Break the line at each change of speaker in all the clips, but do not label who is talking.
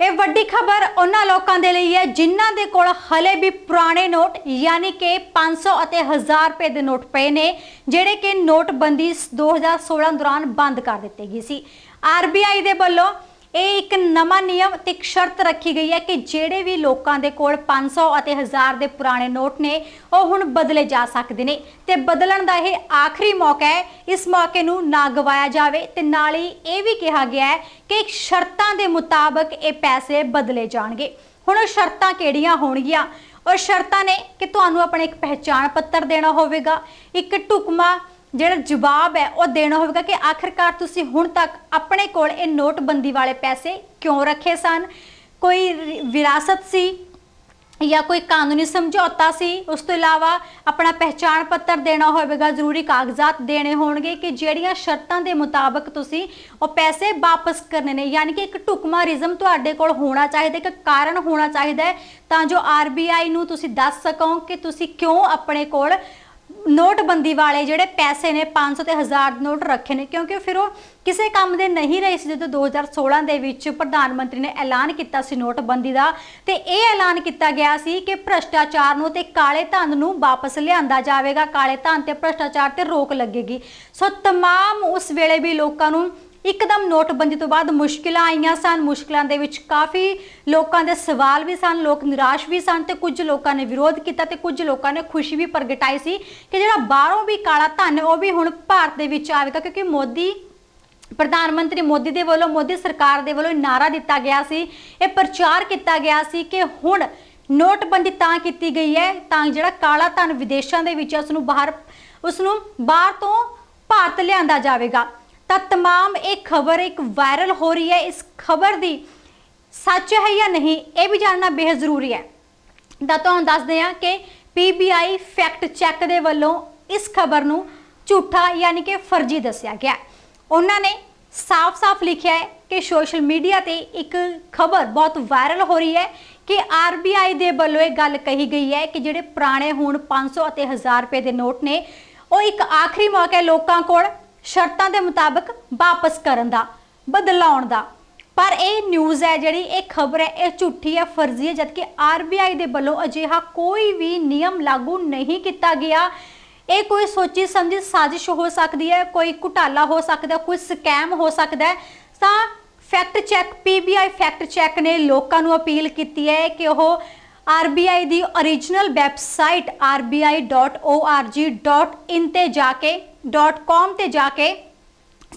ਇਹ ਵੱਡੀ ਖਬਰ ਉਹਨਾਂ ਲੋਕਾਂ ਦੇ ਲਈ ਹੈ ਜਿਨ੍ਹਾਂ ਦੇ ਕੋਲ ਹਲੇ ਵੀ ਪੁਰਾਣੇ ਨੋਟ, ਯਾਨੀ ਕਿ 500 ਅਤੇ 1000 ਰੁਪਏ ਦੇ ਨੋਟ ਪਏ ਨੇ, ਜਿਹੜੇ ਕਿ ਨੋਟਬੰਦੀ 2016 ਦੌਰਾਨ ਬੰਦ ਕਰ ਦਿੱਤੀ ਗਈ ਸੀ। ਆਰਬੀਆਈ ਦੇ ਵੱਲੋਂ ਇਹ ਇੱਕ ਨਵਾਂ ਨਿਯਮ ਤੇ ਇੱਕ ਸ਼ਰਤ ਰੱਖੀ ਗਈ ਹੈ ਕਿ ਜਿਹੜੇ ਵੀ ਲੋਕਾਂ ਦੇ ਕੋਲ 500 ਅਤੇ 1000 ਦੇ ਪੁਰਾਣੇ ਨੋਟ ਨੇ, ਉਹ ਹੁਣ ਬਦਲੇ ਜਾ ਸਕਦੇ ਨੇ ਤੇ ਬਦਲਣ ਦਾ ਇਹ ਆਖਰੀ ਮੌਕਾ ਹੈ। ਇਸ ਮੌਕੇ ਨੂੰ ਨਾ ਗਵਾਇਆ ਜਾਵੇ ਤੇ ਨਾਲ ਹੀ ਇਹ ਵੀ ਕਿਹਾ ਗਿਆ ਹੈ ਕਿ ਸ਼ਰਤਾਂ ਦੇ ਮੁਤਾਬਕ ਇਹ ਪੈਸੇ ਬਦਲੇ ਜਾਣਗੇ। ਹੁਣ ਉਹ ਸ਼ਰਤਾਂ ਕਿਹੜੀਆਂ ਹੋਣਗੀਆਂ? ਉਹ ਸ਼ਰਤਾਂ ਨੇ ਕਿ ਤੁਹਾਨੂੰ ਆਪਣਾ ਇੱਕ ਪਹਿਚਾਣ ਪੱਤਰ ਦੇਣਾ ਹੋਵੇਗਾ, ਇੱਕ ਢੁਕਮਾ ਜਿਹੜਾ ਜਵਾਬ ਹੈ ਉਹ ਦੇਣਾ ਹੋਵੇਗਾ ਕਿ ਆਖਿਰਕਾਰ ਤੁਸੀਂ ਹੁਣ ਤੱਕ ਆਪਣੇ ਕੋਲ ਇਹ ਨੋਟਬੰਦੀ ਵਾਲੇ ਪੈਸੇ ਕਿਉਂ ਰੱਖੇ ਸਨ? ਕੋਈ ਵਿਰਾਸਤ ਸੀ ਜਾਂ ਕੋਈ ਕਾਨੂੰਨੀ ਸਮਝੌਤਾ ਸੀ? ਉਸ ਤੋਂ ਇਲਾਵਾ ਆਪਣਾ ਪਹਿਚਾਣ ਪੱਤਰ ਦੇਣਾ ਹੋਵੇਗਾ, ਜ਼ਰੂਰੀ ਕਾਗਜ਼ਾਤ ਦੇਣੇ ਹੋਣਗੇ ਕਿ ਜਿਹੜੀਆਂ ਸ਼ਰਤਾਂ ਦੇ ਮੁਤਾਬਕ ਤੁਸੀਂ ਉਹ ਪੈਸੇ ਵਾਪਸ ਕਰਨੇ ਨੇ। ਯਾਨੀ ਕਿ ਇੱਕ ਢੁਕਮਾ ਰਿਜ਼ਮ ਤੁਹਾਡੇ ਕੋਲ ਹੋਣਾ ਚਾਹੀਦਾ, ਇੱਕ ਕਾਰਨ ਹੋਣਾ ਚਾਹੀਦਾ ਹੈ ਤਾਂ ਜੋ ਆਰਬੀਆਈ ਨੂੰ ਤੁਸੀਂ ਦੱਸ ਸਕੋ ਕਿ ਤੁਸੀਂ ਕਿਉਂ ਆਪਣੇ ਕੋਲ ਨੋਟਬੰਦੀ ਵਾਲੇ ਜਿਹੜੇ ਪੈਸੇ ਨੇ 500 ਤੇ 1000 ਦੇ ਨੋਟ ਰੱਖੇ ਨੇ ਕਿਉਂਕਿ ਫਿਰ ਉਹ ਕਿਸੇ ਕੰਮ ਦੇ ਨਹੀਂ ਰਹੇ ਸੀ ਜਦੋਂ 2016 ਦੇ ਵਿੱਚ ਪ੍ਰਧਾਨ ਮੰਤਰੀ ਨੇ ਐਲਾਨ ਕੀਤਾ ਸੀ ਨੋਟਬੰਦੀ ਦਾ ਤੇ ਇਹ ਐਲਾਨ ਕੀਤਾ ਗਿਆ ਸੀ ਕਿ ਭ੍ਰਸ਼ਟਾਚਾਰ ਨੂੰ ਤੇ ਕਾਲੇ ਧਨ ਨੂੰ ਵਾਪਸ ਲਿਆਂਦਾ ਜਾਵੇਗਾ ਕਾਲੇ ਧਨ ਤੇ ਭ੍ਰਸ਼ਟਾਚਾਰ ਤੇ ਰੋਕ ਲੱਗੇਗੀ ਸੋ तमाम ਉਸ ਵੇਲੇ ਵੀ ਲੋਕਾਂ ਨੂੰ ਇੱਕਦਮ ਨੋਟਬੰਦੀ ਤੋਂ ਬਾਅਦ ਮੁਸ਼ਕਿਲਾਂ ਆਈਆਂ ਸਨ। ਮੁਸ਼ਕਿਲਾਂ ਦੇ ਵਿੱਚ ਕਾਫੀ ਲੋਕਾਂ ਦੇ ਸਵਾਲ ਵੀ ਸਨ ਲੋਕ ਨਿਰਾਸ਼ ਵੀ ਸਨ ਤੇ ਕੁਝ ਲੋਕਾਂ ਨੇ ਵਿਰੋਧ ਕੀਤਾ ਤੇ ਕੁਝ ਲੋਕਾਂ ਨੇ ਖੁਸ਼ੀ ਵੀ ਪ੍ਰਗਟਾਈ ਸੀ ਕਿ ਜਿਹੜਾ ਬਾਹਰੋਂ ਵੀ ਕਾਲਾ ਧਨ ਉਹ ਵੀ ਹੁਣ ਭਾਰਤ ਦੇ ਵਿੱਚ ਆਵੇਗਾ ਕਿਉਂਕਿ ਮੋਦੀ ਪ੍ਰਧਾਨ ਮੰਤਰੀ ਮੋਦੀ ਦੇ ਵੱਲੋਂ ਮੋਦੀ ਸਰਕਾਰ ਦੇ ਵੱਲੋਂ ਨਾਰਾ ਦਿੱਤਾ ਗਿਆ ਸੀ ਇਹ ਪ੍ਰਚਾਰ ਕੀਤਾ ਗਿਆ ਸੀ ਕਿ ਹੁਣ ਨੋਟਬੰਦੀ ਤਾਂ ਕੀਤੀ ਗਈ ਹੈ ਤਾਂ ਜਿਹੜਾ ਕਾਲਾ ਧਨ ਵਿਦੇਸ਼ਾਂ ਦੇ ਵਿੱਚ ਹੈ, ਉਸ ਨੂੰ ਬਾਹਰ ਉਸ ਨੂੰ ਬਾਹਰ ਤੋਂ ਭਾਰਤ ਲਿਆਂਦਾ ਜਾਵੇਗਾ। ਤਾਂ तमाम ਇਹ ਖਬਰ ਇੱਕ ਵਾਇਰਲ ਹੋ ਰਹੀ ਹੈ। ਇਸ ਖਬਰ ਦੀ ਸੱਚ ਹੈ ਜਾਂ ਨਹੀਂ, ਇਹ ਵੀ ਜਾਣਨਾ ਬੇਹੱਦ ਜ਼ਰੂਰੀ ਹੈ। ਤਾਂ ਤੁਹਾਨੂੰ ਦੱਸਦੇ ਹਾਂ ਕਿ ਪੀਬੀਆਈ ਫੈਕਟ ਚੈੱਕ ਦੇ ਵੱਲੋਂ ਇਸ ਖਬਰ ਨੂੰ ਝੂਠਾ ਯਾਨੀ ਕਿ ਫਰਜ਼ੀ ਦੱਸਿਆ ਗਿਆ ਉਹਨਾਂ ਨੇ ਸਾਫ਼-ਸਾਫ਼ ਲਿਖਿਆ ਹੈ ਕਿ ਸੋਸ਼ਲ ਮੀਡੀਆ ਤੇ ਇੱਕ ਖਬਰ ਬਹੁਤ ਵਾਇਰਲ ਹੋ ਰਹੀ ਹੈ ਕਿ ਆਰਬੀਆਈ ਦੇ ਵੱਲੋਂ ਇਹ ਗੱਲ ਕਹੀ ਗਈ ਹੈ ਕਿ ਜਿਹੜੇ ਪੁਰਾਣੇ ਹੁਣ 500 ਅਤੇ 1000 ਰੁਪਏ ਦੇ ਨੋਟ ਨੇ, ਉਹ ਇੱਕ ਆਖਰੀ ਮੌਕਾ ਹੈ ਲੋਕਾਂ ਕੋਲ ਸ਼ਰਤਾਂ ਦੇ ਮੁਤਾਬਕ ਵਾਪਸ ਕਰਨ ਦਾ, ਬਦਲਾਉਣ ਦਾ। ਪਰ ਇਹ ਨਿਊਜ਼ ਹੈ ਜਿਹੜੀ, ਇਹ ਖਬਰ ਹੈ, ਇਹ ਝੂਠੀ ਹੈ, ਫਰਜ਼ੀ ਹੈ, ਜਦਕਿ ਆਰਬੀਆਈ ਦੇ ਵੱਲੋਂ ਅਜਿਹਾ ਕੋਈ ਵੀ ਨਿਯਮ ਲਾਗੂ ਨਹੀਂ ਕੀਤਾ ਗਿਆ। ਇਹ ਕੋਈ ਸੋਚੀ ਸਮਝੀ ਸਾਜ਼ਿਸ਼ ਹੋ ਸਕਦੀ ਹੈ, ਕੋਈ ਘੁਟਾਲਾ ਹੋ ਸਕਦਾ, ਕੋਈ ਸਕੈਮ ਹੋ ਸਕਦਾ ਹੈ। ਤਾਂ fact check PBI fact check ਨੇ ਲੋਕਾਂ ਨੂੰ ਅਪੀਲ ਕੀਤੀ ਹੈ ਕਿ ਉਹ ਆਰਬੀਆਈ ਦੀ origignal ਵੈਬਸਾਈਟ rbi.org.in ਤੇ ਜਾ ਕੇ .com ਤੇ ਜਾ ਕੇ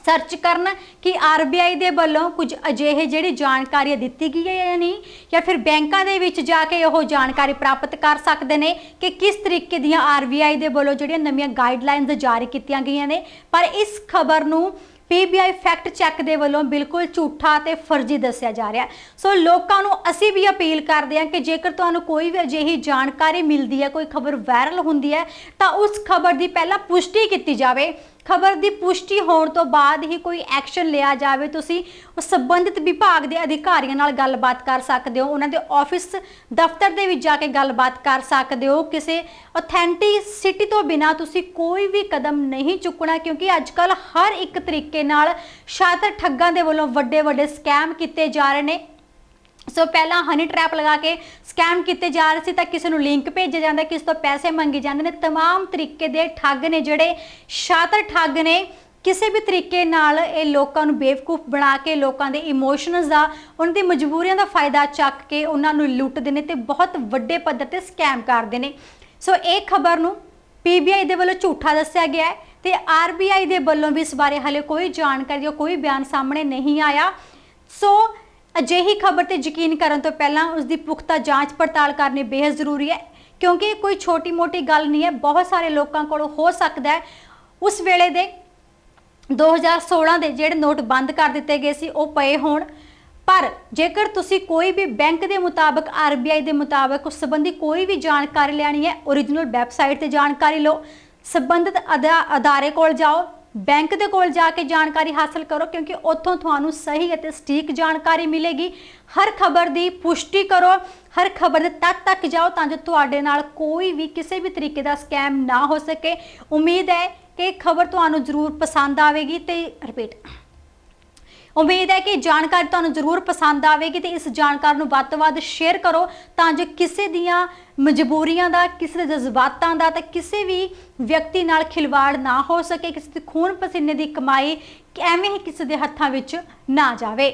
ਸਰਚ ਕਰਨ ਕਿ ਆਰਬੀਆਈ ਦੇ ਵੱਲੋਂ ਕੁਝ ਅਜਿਹੇ ਜਿਹੜੀ ਜਾਣਕਾਰੀ ਦਿੱਤੀ ਗਈ ਹੈ ਜਾਂ ਨਹੀਂ, ਜਾਂ ਫਿਰ ਬੈਂਕਾਂ ਦੇ ਵਿੱਚ ਜਾ ਕੇ ਉਹ ਜਾਣਕਾਰੀ ਪ੍ਰਾਪਤ ਕਰ ਸਕਦੇ ਨੇ ਕਿ ਕਿਸ ਤਰੀਕੇ ਦੀਆਂ ਆਰਬੀਆਈ ਦੇ ਵੱਲੋਂ ਜਿਹੜੀਆਂ ਨਵੀਆਂ ਗਾਈਡਲਾਈਨਸ ਜਾਰੀ ਕੀਤੀਆਂ ਗਈਆਂ ਨੇ। ਪਰ ਇਸ ਖਬਰ ਨੂੰ ਪੀਬੀਆਈ ਫੈਕਟ ਚੈੱਕ ਦੇ ਵੱਲੋਂ ਬਿਲਕੁਲ ਝੂਠਾ ਤੇ ਫਰਜ਼ੀ ਦੱਸਿਆ ਜਾ ਰਿਹਾ ਸੋ ਲੋਕਾਂ ਨੂੰ ਅਸੀਂ ਵੀ ਅਪੀਲ ਕਰਦੇ ਹਾਂ ਕਿ ਜੇਕਰ ਤੁਹਾਨੂੰ ਕੋਈ ਵੀ ਅਜਿਹੀ ਜਾਣਕਾਰੀ ਮਿਲਦੀ ਹੈ, ਕੋਈ ਖਬਰ ਵਾਇਰਲ ਹੁੰਦੀ ਹੈ, ਤਾਂ ਉਸ ਖਬਰ ਦੀ ਪਹਿਲਾਂ ਪੁਸ਼ਟੀ ਕੀਤੀ ਜਾਵੇ। ਖਬਰ ਦੀ ਪੁਸ਼ਟੀ ਹੋਣ ਤੋਂ ਬਾਅਦ ਹੀ ਕੋਈ ਐਕਸ਼ਨ ਲਿਆ ਜਾਵੇ, ਤੁਸੀਂ ਉਸ ਸੰਬੰਧਿਤ ਵਿਭਾਗ ਦੇ ਅਧਿਕਾਰੀਆਂ ਨਾਲ ਗੱਲਬਾਤ ਕਰ ਸਕਦੇ ਹੋ, ਉਹਨਾਂ ਦੇ ਆਫਿਸ ਦਫ਼ਤਰ ਦੇ ਵਿੱਚ ਜਾ ਕੇ ਗੱਲਬਾਤ ਕਰ ਸਕਦੇ ਹੋ, ਕਿਸੇ ਅਥੈਂਟਿਸਿਟੀ ਤੋਂ ਬਿਨਾ ਤੁਸੀਂ ਕੋਈ ਵੀ ਕਦਮ ਨਹੀਂ ਚੁੱਕਣਾ, ਕਿਉਂਕਿ ਅੱਜ ਅੱਜਕੱਲ ਹਰ ਇੱਕ ਤਰੀਕੇ ਨਾਲ ਸ਼ਾਤਰ ਠੱਗਾਂ ਦੇ ਵੱਲੋਂ ਵੱਡੇ ਵੱਡੇ ਸਕੈਮ ਕੀਤੇ ਜਾ ਰਹੇ ਨੇ। ਸੋ ਪਹਿਲਾਂ ਹਨੀ ਟ੍ਰੈਪ ਲਗਾ ਕੇ ਸਕੈਮ ਕੀਤੇ ਜਾ ਰਹੇ ਸੀ ਤਾਂ ਕਿਸੇ ਨੂੰ ਲਿੰਕ ਭੇਜਿਆ ਜਾਂਦਾ ਕਿਸੇ ਤੋਂ ਪੈਸੇ ਮੰਗੇ ਜਾਂਦੇ ਨੇ तमाम ਤਰੀਕੇ ਦੇ ਠੱਗ ਨੇ ਜਿਹੜੇ ਸ਼ਾਤਰ ਠੱਗ ਨੇ ਕਿਸੇ ਵੀ ਤਰੀਕੇ ਨਾਲ ਇਹ ਲੋਕਾਂ ਨੂੰ ਬੇਵਕੂਫ ਬਣਾ ਕੇ ਲੋਕਾਂ ਦੇ ਇਮੋਸ਼ਨਸ ਦਾ ਉਹਨਾਂ ਦੀ ਮਜਬੂਰੀਆਂ ਦਾ ਫਾਇਦਾ ਚੱਕ ਕੇ ਉਹਨਾਂ ਨੂੰ ਲੁੱਟਦੇ ਨੇ ਤੇ ਬਹੁਤ ਵੱਡੇ ਪੱਧਰ ਤੇ ਸਕੈਮ ਕਰਦੇ ਨੇ ਸੋ ਇਹ ਖਬਰ ਨੂੰ ਪੀਬੀਆਈ ਦੇ ਵੱਲੋਂ ਝੂਠਾ ਦੱਸਿਆ ਗਿਆ ਹੈ ਤੇ ਆਰਬੀਆਈ ਦੇ ਵੱਲੋਂ ਵੀ ਇਸ ਬਾਰੇ ਹਲੇ ਕੋਈ ਜਾਣਕਾਰੀ ਜਾਂ ਕੋਈ ਬਿਆਨ ਸਾਹਮਣੇ ਨਹੀਂ ਆਇਆ ਸੋ ਅਜਿਹੀ ਖਬਰ ਤੇ ਯਕੀਨ ਕਰਨ ਤੋਂ ਪਹਿਲਾਂ ਉਸ ਦੀ ਪੁਖਤਾ ਜਾਂਚ ਪੜਤਾਲ ਕਰਨੀ ਬੇहद ਜ਼ਰੂਰੀ ਹੈ, ਕਿਉਂਕਿ ਇਹ ਕੋਈ ਛੋਟੀ-ਮੋਟੀ ਗੱਲ ਨਹੀਂ ਹੈ, ਬਹੁਤ ਸਾਰੇ ਲੋਕਾਂ ਕੋਲ ਹੋ ਸਕਦਾ ਹੈ। ਉਸ ਵੇਲੇ ਦੇ 2016 ਦੇ ਜਿਹੜੇ ਨੋਟ ਬੰਦ ਕਰ ਦਿੱਤੇ ਗਏ ਸੀ, ਉਹ ਪਏ ਹੋਣ। ਪਰ ਜੇਕਰ ਤੁਸੀਂ ਕੋਈ ਵੀ ਬੈਂਕ ਦੇ ਮੁਤਾਬਕ ਆਰਬੀਆਈ ਦੇ ਮੁਤਾਬਕ ਉਸ ਸੰਬੰਧੀ ਕੋਈ ਵੀ ਜਾਣਕਾਰੀ ਲੈਣੀ ਹੈ origignal ਵੈਬਸਾਈਟ ਤੇ ਜਾਣਕਾਰੀ ਲਓ। ਸੰਬੰਧਿਤ ਅਦਾ- ਅਦਾਰੇ ਕੋਲ ਜਾਓ। ਬੈਂਕ ਦੇ ਕੋਲ ਜਾ ਕੇ ਜਾਣਕਾਰੀ ਹਾਸਲ ਕਰੋ, ਕਿਉਂਕਿ ਉੱਥੋਂ ਤੁਹਾਨੂੰ ਸਹੀ ਅਤੇ ਸਟੀਕ ਜਾਣਕਾਰੀ ਮਿਲੇਗੀ। ਹਰ ਖਬਰ ਦੀ ਪੁਸ਼ਟੀ ਕਰੋ, ਹਰ ਖਬਰ ਦੇ ਤੱਤ ਤੱਕ ਜਾਓ ਤਾਂ ਜੋ ਤੁਹਾਡੇ ਨਾਲ ਕੋਈ ਵੀ ਕਿਸੇ ਵੀ ਤਰੀਕੇ ਦਾ ਸਕੈਮ ਨਾ ਹੋ ਸਕੇ। ਉਮੀਦ ਹੈ ਕਿ ਖਬਰ ਤੁਹਾਨੂੰ ਜ਼ਰੂਰ ਪਸੰਦ ਆਵੇਗੀ ਤੇ ਰਿਪੀਟ ਉਮੀਦ ਹੈ ਕਿ ਜਾਣਕਾਰੀ ਤੁਹਾਨੂੰ ਜ਼ਰੂਰ ਪਸੰਦ ਆਵੇਗੀ ਤੇ ਇਸ ਜਾਣਕਾਰੀ ਨੂੰ ਵੱਧ ਤੋਂ ਵੱਧ ਸ਼ੇਅਰ ਕਰੋ ਤਾਂ ਜੋ ਕਿਸੇ ਦੀਆਂ ਮਜਬੂਰੀਆਂ ਦਾ, ਕਿਸੇ ਦੇ ਜਜ਼ਬਾਤਾਂ ਦਾ ਤੇ ਕਿਸੇ ਵੀ ਵਿਅਕਤੀ ਨਾਲ ਖਿਲਵਾੜ ਨਾ ਹੋ ਸਕੇ, ਕਿਸੇ ਦੇ ਖੂਨ ਪਸੀਨੇ ਦੀ ਕਮਾਈ ਐਵੇਂ ਹੀ ਕਿਸੇ ਦੇ ਹੱਥਾਂ ਵਿੱਚ ਨਾ ਜਾਵੇ।